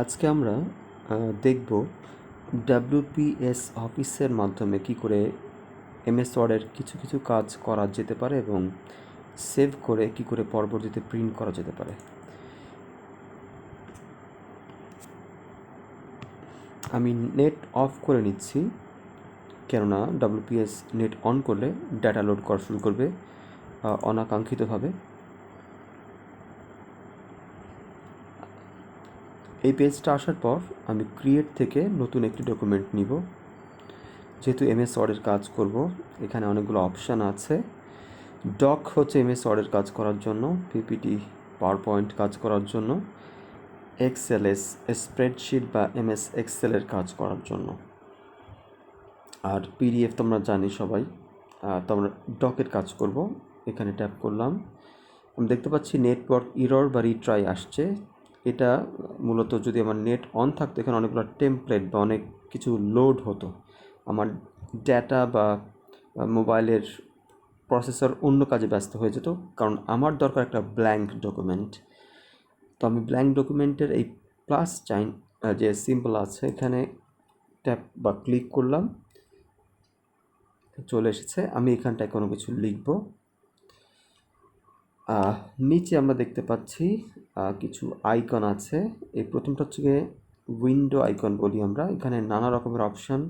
আজকে আমরা দেখব ডাব্লিউপিএস অফিসের মাধ্যমে কি করে এমএস ওয়ার্ডের কিছু কিছু কাজ করা যেতে পারে এবং সেভ করে কি করে পরবর্তীতে প্রিন্ট করা যেতে পারে। আমি নেট অফ করে নিচ্ছি, কেননা ডাব্লিউপিএস নেট অন করলে ডাটা লোড করা শুরু করবে অনাকাঙ্ক্ষিতভাবে। এই পেজটা আসার পর আমি ক্রিয়েট থেকে নতুন একটি ডকুমেন্ট নিব। যেহেতু এমএস ওয়ার্ডের কাজ করব এখানে অনেকগুলো অপশান আছে। ডক হচ্ছে এমএস ওয়ার্ডের কাজ করার জন্য পিপিটি পাওয়ার পয়েন্ট কাজ করার জন্য এক্সএলএস স্প্রেডশিট বা এমএস এক্সেলের কাজ করার জন্য। আর পিডিএফ তোমরা জানি সবাই আহ, তো আমরা ডকের কাজ করব। এখানে ট্যাপ করলাম। আমি দেখতে পাচ্ছি নেটওয়ার্ক ইরর বা রিট্রাই আসছে। এটা মূলত যদি আমার নেট অন থাকতো, এখানে অনেকগুলো টেমপ্লেট বা অনেক কিছু লোড হতো। আমার ডেটা বা মোবাইলের প্রসেসর অন্য কাজে ব্যস্ত হয়ে যেত, কারণ আমার দরকার একটা ব্ল্যাঙ্ক ডকুমেন্ট তো আমি ব্ল্যাঙ্ক ডকুমেন্টের এই প্লাস চাইন যে সিম্বল আছে, এখানে ট্যাপ বা ক্লিক করলাম। চলে এসেছে, আমি এখানটায় কোনো কিছু লিখব। নিচে আমরা দেখতে পাচ্ছি কিছু আইকন আছে। এই প্রথমটা হচ্ছে গিয়ে উইন্ডো আইকন বলি আমরা। এখানে নানা রকমের অপশান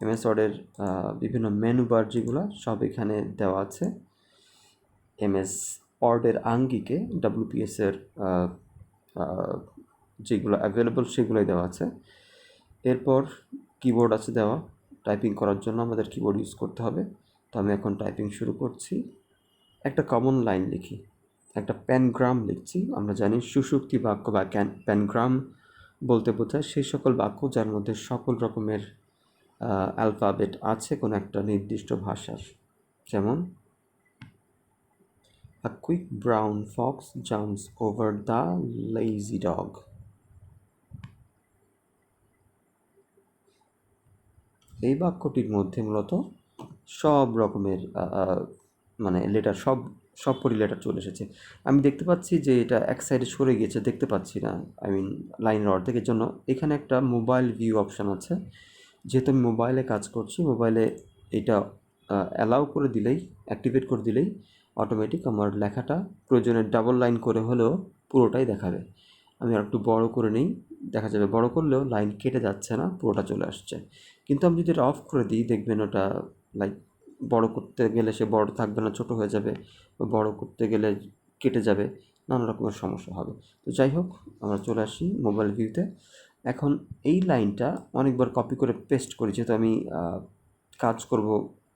এমএস ওয়ার্ডের বিভিন্ন মেনু বার যেগুলো সব এখানে দেওয়া আছে। এমএস ওয়ার্ডের আঙ্গিকে আহ, যেগুলো অ্যাভেলেবল সেগুলোই দেওয়া আছে। এরপর কিবোর্ড আছে দেওয়া। টাইপিং করার জন্য আমাদের কিবোর্ড ইউজ করতে হবে। তো আমি এখন টাইপিং শুরু করছি। একটা কমন লাইন লিখি, একটা প্যানগ্রাম লিখছি আমরা জানি সুষুক্তি বাক্য বা প্যানগ্রাম বলতে বোঝায় সেই সকল বাক্য যার মধ্যে সকল রকমের অ্যালফাবেট আছে কোনো একটা নির্দিষ্ট ভাষার যেমন, A quick brown fox jumps over the lazy dog. এই বাক্যটির মধ্যে মূলত সব রকমের মানে লেটার সব সব পরি লেটার চলে এসেছে। আমি দেখতে পাচ্ছি যে এটা এক সাইডে সরে গিয়েছে, দেখতে পাচ্ছি না। আই মিন লাইনের অর্ধেকের জন্য এখানে একটা মোবাইল ভিউ অপশান আছে। যেহেতু আমি মোবাইলে কাজ করছি মোবাইলে এটা অ্যালাউ করে দিলেই অ্যাক্টিভেট করে দিলেই অটোমেটিক আমার লেখাটা প্রয়োজনে ডাবল লাইন করে হলেও পুরোটাই দেখাবে। আমি আর একটু বড় করে নিই, দেখা যাবে বড় করলেও লাইন কেটে যাচ্ছে না, পুরোটা চলে আসছে। কিন্তু আমি যদি এটা অফ করে দিই, দেখবেন ওটা লাইক বড় করতে গেলে সে বড় থাকবে না, ছোট হয়ে যাবে, বা বড় করতে গেলে কেটে যাবে, নানা রকমের সমস্যা হবে। তো যাই হোক, আমরা চলে আসি মোবাইল ভিউতে এখন এই লাইনটা অনেকবার কপি করে পেস্ট করি, যেহেতু আমি কাজ করব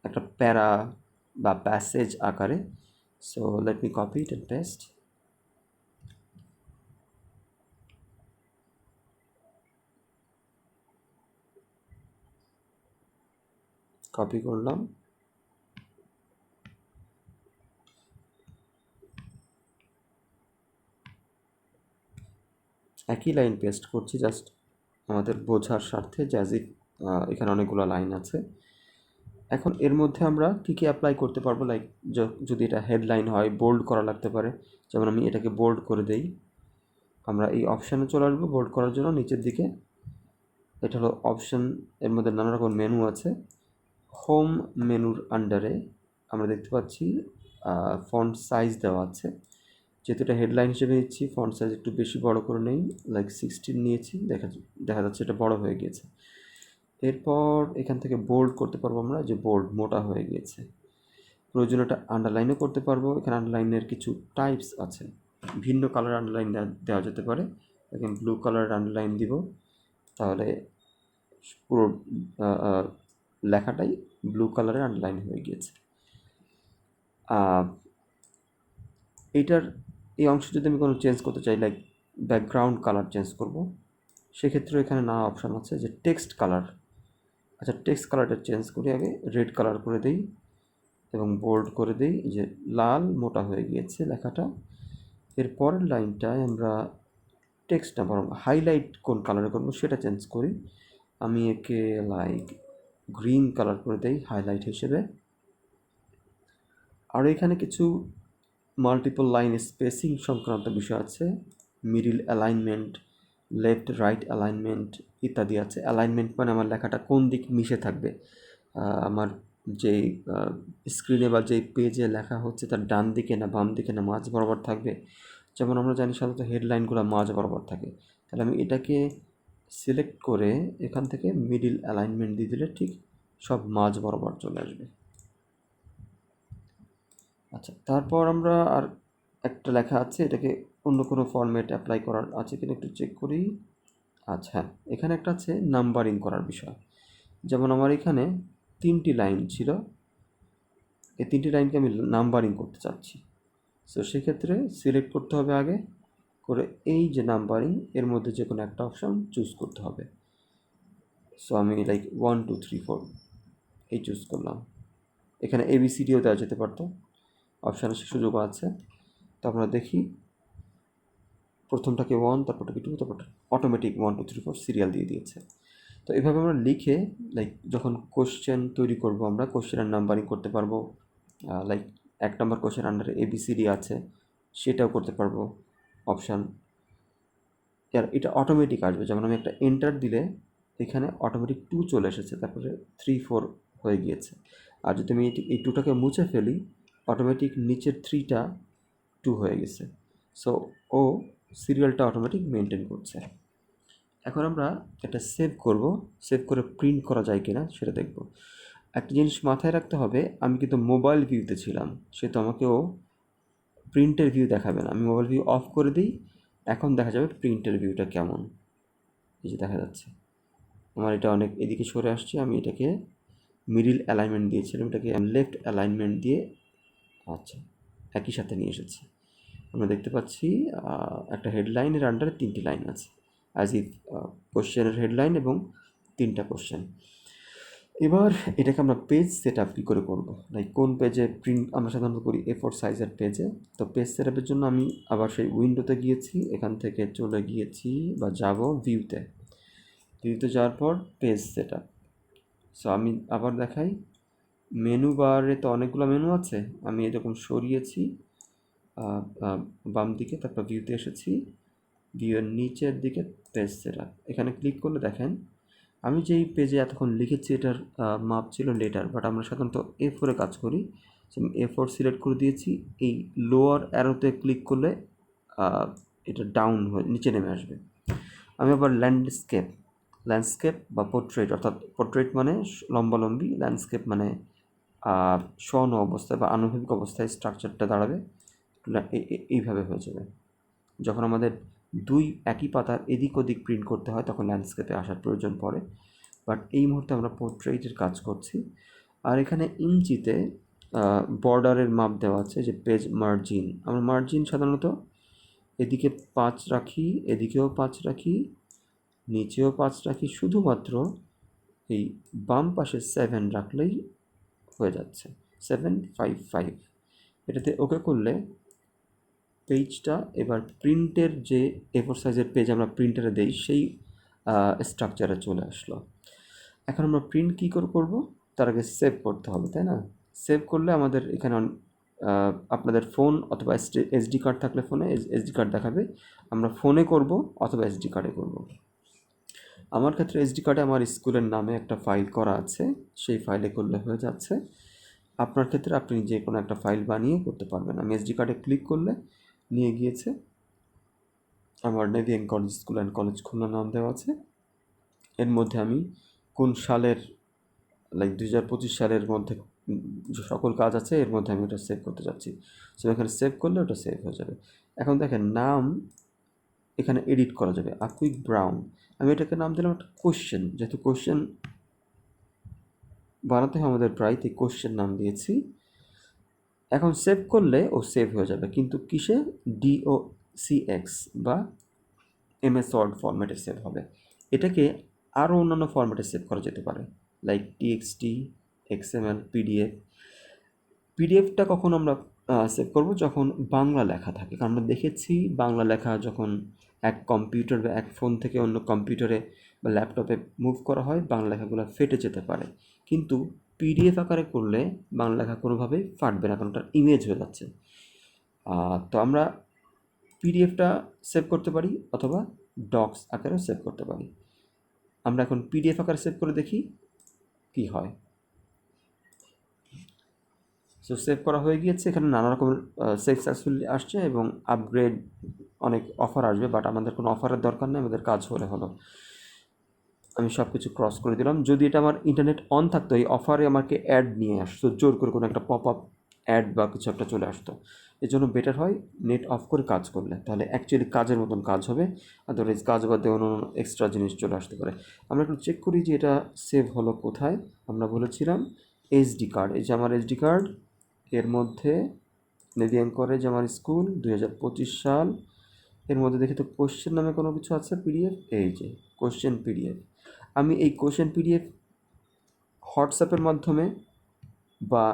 একটা প্যারা বা প্যাসেজ আকারে। So let me copy it and paste copy করলাম। একই লাইন পেস্ট করছি জাস্ট আমাদের বোঝার স্বার্থে জ্যাজিক এখানে অনেকগুলো লাইন আছে। এখন এর মধ্যে আমরা কী কী অ্যাপ্লাই করতে পারব? লাইক যদি এটা হেডলাইন হয় বোল্ড করা লাগতে পারে। যেমন আমি এটাকে বোল্ড করে দেই। আমরা এই অপশানে চলে আসব বোল্ড করার জন্য। নিচের দিকে, এটা হলো অপশান এর মধ্যে নানা রকম মেনু আছে। হোম মেনুর আন্ডারে আমরা দেখতে পাচ্ছি ফন্ট সাইজ দেওয়া আছে। যেহেতু এটা হেডলাইন হিসেবে নিচ্ছি ফন্ট সাইজ একটু বেশি বড় করে নেই লাইক সিক্সটিন নিয়েছি দেখা দেখা যাচ্ছে এটা বড় হয়ে গিয়েছে। এরপর এখান থেকে বোল্ড করতে পারব আমরা যে বোল্ড মোটা হয়ে গিয়েছে। প্রয়োজন এটা আন্ডারলাইনও করতে পারব এখানে আন্ডারলাইনের কিছু টাইপস আছে। ভিন্ন কালার আন্ডারলাইন দেওয়া যেতে পারে এখন ব্লু কালারের আন্ডারলাইন দিব তাহলে পুরো লেখাটাই ব্লু কালারের আন্ডারলাইন হয়ে গিয়েছে। আহ, এইটার এই অংশ যদি আমি কোনো চেঞ্জ করতে চাই লাইক ব্যাকগ্রাউন্ড কালার চেঞ্জ করব সেক্ষেত্রে এখানে নানা অপশান আছে যে টেক্সট কালার আচ্ছা টেক্সট কালারটা চেঞ্জ করি আগে রেড কালার করে দেই এবং বোল্ড করে দিই যে লাল মোটা হয়ে গিয়েছে লেখাটা। এর পরের লাইনটায় আমরা টেক্সটটা বরং হাইলাইট কোন কালারে করব সেটা চেঞ্জ করি। আমি একে লাইক গ্রিন কালার করে দেই হাইলাইট হিসেবে। আর এখানে কিছু মাল্টিপল লাইন স্পেসিং সংক্রান্ত বিষয় আছে middle alignment left right alignment ইত্যাদি আছে। অ্যালাইনমেন্ট মানে আমার লেখাটা কোন দিক মিশে থাকবে? আমার যেই স্ক্রিনে বা যেই পেজে লেখা হচ্ছে তার ডান দিকে না বাম দিকে না মাঝ বরাবর থাকবে। যেমন আমরা জানি সাধারণত হেডলাইনগুলো মাঝ বরাবর থাকে। তাহলে আমি এটাকে সিলেক্ট করে এখান থেকে মিডিল অ্যালাইনমেন্ট দিয়ে দিলে ঠিক সব মাঝ বরাবর চলে আসবে। আচ্ছা তারপর আমরা আর একটা লেখা আছে, এটাকে অন্য কোনো ফরম্যাট অ্যাপ্লাই করার আছে কিনা একটু চেক করি। আচ্ছা হ্যাঁ এখানে একটা আছে নাম্বারিং করার বিষয়। যেমন আমার এখানে তিনটি লাইন ছিল, এই তিনটি লাইনকে আমি নাম্বারিং করতে চাচ্ছি। সো সেক্ষেত্রে সিলেক্ট করতে হবে আগে, করে এই যে নাম্বারিং এর মধ্যে যে কোনো একটা অপশন চুজ করতে হবে। সো আমি like one two three four এই চুজ করলাম। এখানে এবিসিডিও দেওয়া যেতে পারতো। অপশানের সুযোগ আছে। তো আমরা দেখি, প্রথমটাকে ওয়ান তারপরটাকে টু তারপর automatic one two three four serial দিয়ে দিয়েছে। তো এভাবে আমরা লিখে লাইক যখন কোশ্চেন তৈরি করব আমরা কোশ্চেনের নাম্বারিং করতে পারব লাইক এক নম্বর কোশ্চেন আন্ডারে এবিসিডি আছে, সেটাও করতে পারব অপশান আর এটা অটোমেটিক আসবে, যেমন আমি একটা এন্টার দিলে, এখানে অটোমেটিক টু চলে এসেছে, তারপরে থ্রি ফোর হয়ে গিয়েছে। আর যদি আমি এই টুটাকে মুছে ফেলি অটোমেটিক নিচের থ্রিটা টু হয়ে গেছে। সো ও সিরিয়ালটা অটোমেটিক মেনটেন করছে। এখন আমরা এটা সেভ করব। সেভ করে প্রিন্ট করা যায় কিনা সেটা দেখব। একটা জিনিস মাথায় রাখতে হবে, আমি কিন্তু মোবাইল ভিউতে ছিলাম, সে তো আমাকেও প্রিন্টের ভিউ দেখাবে না। আমি মোবাইল ভিউ অফ করে দিই, এখন দেখা যাবে প্রিন্টের ভিউটা কেমন। এই যে দেখা যাচ্ছে। আমার এটা অনেক এদিকে সরে আসছে, আমি এটাকে মিডিল অ্যালাইনমেন্ট দিয়েছিলাম, এটাকে লেফট অ্যালাইনমেন্ট দিয়ে আচ্ছা একই সাথে নিয়ে এসেছি। আমরা দেখতে পাচ্ছি একটা হেডলাইনের আন্ডারে তিনটি লাইন আছে। অ্যাজ ইফ কোশ্চেনের হেডলাইন এবং তিনটা কোশ্চেন এবার এটাকে আমরা পেজ সেট আপ কী করে করব? লাইক কোন পেজে প্রিন্ট আমরা সাধারণত করি এ ফোর সাইজের পেজে তো পেজ সেট আপের জন্য আমি আবার সেই উইন্ডোতে গিয়েছি, এখান থেকে চলে গিয়েছি বা যাব ভিউতে ভিউতে যাওয়ার পর পেজ সেট আপ সো আমি আবার দেখাই। মেনু বারে তো অনেকগুলো মেনু আছে। আমি এরকম সরিয়েছি বাম দিকে, তারপর ভিউতে এসেছি। ভিউয়ের নিচের দিকে পেজ সেট এখানে ক্লিক করলে দেখেন, আমি যেই পেজে এতক্ষণ লিখেছি এটার মাপ ছিল লেটার বাট আমরা সাধারণত এ ফোরে কাজ করি। এ ফোর সিলেক্ট করে দিয়েছি। এই লোয়ার অ্যারোতে ক্লিক করলে এটা ডাউন হয়ে, নিচে নেমে আসবে। আমি আবার ল্যান্ডস্কেপ ল্যান্ডস্কেপ বা পোর্ট্রেট অর্থাৎ পোর্ট্রেট মানে লম্বালম্বি ল্যান্ডস্কেপ মানে আহ, স্বন অবস্থায় বা আনুভূমিক অবস্থায় স্ট্রাকচারটা দাঁড়াবে এইভাবে হয়ে যাবে। যখন আমাদের দুই একই পাতার এদিক ওদিক প্রিন্ট করতে হয় তখন ল্যান্ডস্কেপে আসার প্রয়োজন পড়ে। বাট এই মুহূর্তে আমরা পোর্ট্রেটের কাজ করছি। আর এখানে ইঞ্চিতে বর্ডারের মাপ দেওয়া আছে যে পেজ মার্জিন আমরা মার্জিন সাধারণত এদিকে পাঁচ রাখি এদিকেও পাঁচ রাখি নিচেও পাঁচ রাখি। শুধুমাত্র এই বাম পাশে সেভেন রাখলেই হয়ে যাচ্ছে। সেভেন ফাইভ ফাইভ এটাতে ওকে করলে পেজটা এবার প্রিন্টের যে এফোর সাইজের পেজ আমরা প্রিন্টারে দেই, সেই স্ট্রাকচারে চলে আসলো। এখন আমরা প্রিন্ট কী করে করব? তার আগে সেভ করতে হবে, তাই না? সেভ করলে আমাদের এখানে আপনাদের ফোন অথবা এসডি কার্ড থাকলে ফোনে এসডি কার্ড দেখাবে। আমরা ফোনে করব অথবা এসডি কার্ডে করব। আমার ক্ষেত্রে এসডি কার্ডে আমার স্কুলের নামে একটা ফাইল করা আছে। সেই ফাইলে করলে হয়ে যাচ্ছে। আপনার ক্ষেত্রে আপনি যে কোনো একটা ফাইল বানিয়ে করতে পারবেন। আমি এসডি কার্ডে ক্লিক করলে নিয়ে গিয়েছে। আমার নেভিয়ান college school and college Khulna নাম দেওয়া আছে। এর মধ্যে আমি কোন সালের লাইক দুই হাজার পঁচিশ সালের মধ্যে যে সকল কাজ আছে, এর মধ্যে আমি ওটা সেভ করতে যাচ্ছি। সো এখানে সেভ করলে ওটা সেভ হয়ে যাবে। এখন দেখেন, নাম এখানে এডিট করা যাবে। আকুইক ব্রাউন আমি এটাকে নাম দিলাম একটা কোশ্চেন যেহেতু কোশ্চেন বানাতে হয় আমাদের প্রায়, তাই কোশ্চেন নাম দিয়েছি। এখন সেভ করলে ও সেভ হয়ে যাবে। কিন্তু কিসে? ডিও সি এক্স বা এমএস ওয়ার্ড ফরম্যাটে সেভ হবে। এটাকে আরও অন্যান্য ফরম্যাটে সেভ করা যেতে পারে। লাইক টিএক্সটি এক্সএমএল পিডিএফ পিডিএফটা কখন আমরা সেভ করব? যখন বাংলা লেখা থাকে। কারণ আমরা দেখেছি বাংলা লেখা যখন এক কম্পিউটার বা এক ফোন থেকে অন্য কম্পিউটারে বা ল্যাপটপে মুভ করা হয়, বাংলা লেখাগুলো ফেটে যেতে পারে। কিন্তু পিডিএফ আকারে করলে বাংলা লেখা কোনোভাবেই ফাটবে না, কারণ ওটা ইমেজ হয়ে যাচ্ছে। তো আমরা পিডিএফটা সেভ করতে পারি অথবা ডক্স আকারে সেভ করতে পারি। আমরা এখন পিডিএফ আকারে সেভ করে দেখি কি হয়। সো সেভ করা হয়ে গিয়েছে। এখানে নানা রকমের সেভ সাকসেসফুলি আসছে এবং আপগ্রেড অনেক অফার আসবে বাট আমাদের কোনো অফারের দরকার নেই, আমাদের কাজ হলে হলো। আমি সব কিছু ক্রস করে দিলাম। যদি এটা আমার ইন্টারনেট অন থাকতো, এই অফারে আমাকে অ্যাড নিয়ে আসতো, জোর করে কোনো একটা পপ আপ অ্যাড বা কিছু একটা চলে আসতো, এর জন্য বেটার হয় নেট অফ করে কাজ করলে। তাহলে অ্যাকচুয়ালি কাজের মতন কাজ হবে আদারওয়াইজ কাজ বাদে অন্য এক্সট্রা জিনিস চলে আসতে পারে। আমরা একটু চেক করি যে এটা সেভ হলো কোথায়। আমরা বলেছিলাম এইচডি কার্ড এই যে আমার এইচডি কার্ড এর মধ্যে নেদিয়াং করে যে আমার স্কুল, দুই হাজার পঁচিশ সাল, এর মধ্যে দেখি তো কোশ্চেন নামে কোনো কিছু আছে? পিডিএফ এই যে কোশ্চেন পিডিএফ আমি এই কোশ্চেন পিডিএফ হোয়াটসঅ্যাপের মাধ্যমে বা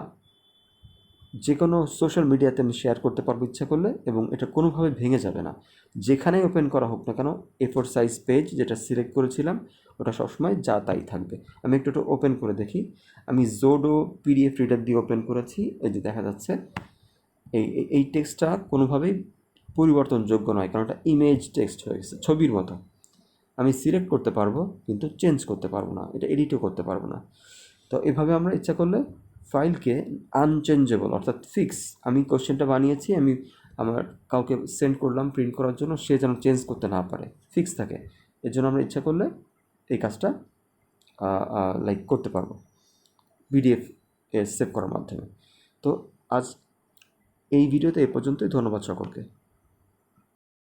যে কোনো সোশ্যাল মিডিয়াতে আমি শেয়ার করতে পারব ইচ্ছা করলে এবং এটা কোনোভাবে ভেঙে যাবে না। যেখানেই ওপেন করা হোক না কেন এ ফোর সাইজ পেজ যেটা সিলেক্ট করেছিলাম, ওটা সবসময় যা তাই থাকবে। আমি একটু একটু ওপেন করে দেখি। আমি জোডো পিডিএফ রিডার দিয়ে ওপেন করেছি। এই যে দেখা যাচ্ছে, এই, এই- টেক্সটটা কোনোভাবেই পরিবর্তনযোগ্য নয়, কারণ এটা ইমেজ টেক্সট হয়ে গেছে, ছবির মতো। আমি সিলেক্ট করতে পারব, কিন্তু চেঞ্জ করতে পারব না, এটা এডিটও করতে পারব না। তো এভাবে আমরা ইচ্ছা করলে ফাইলকে আনচেঞ্জেবল, অর্থাৎ ফিক্স আমি কোশ্চেনটা বানিয়েছি, আমি আমার কাউকে সেন্ড করলাম প্রিন্ট করার জন্য, সে যেন চেঞ্জ করতে না পারে। ফিক্স থাকে। এর জন্য আমরা ইচ্ছা করলে এই কাজটা লাইক করতে পারব। পিডিএফ সেভ করার মাধ্যমে। তো আজ এই ভিডিওতে এ পর্যন্তই। ধন্যবাদ সকলকে।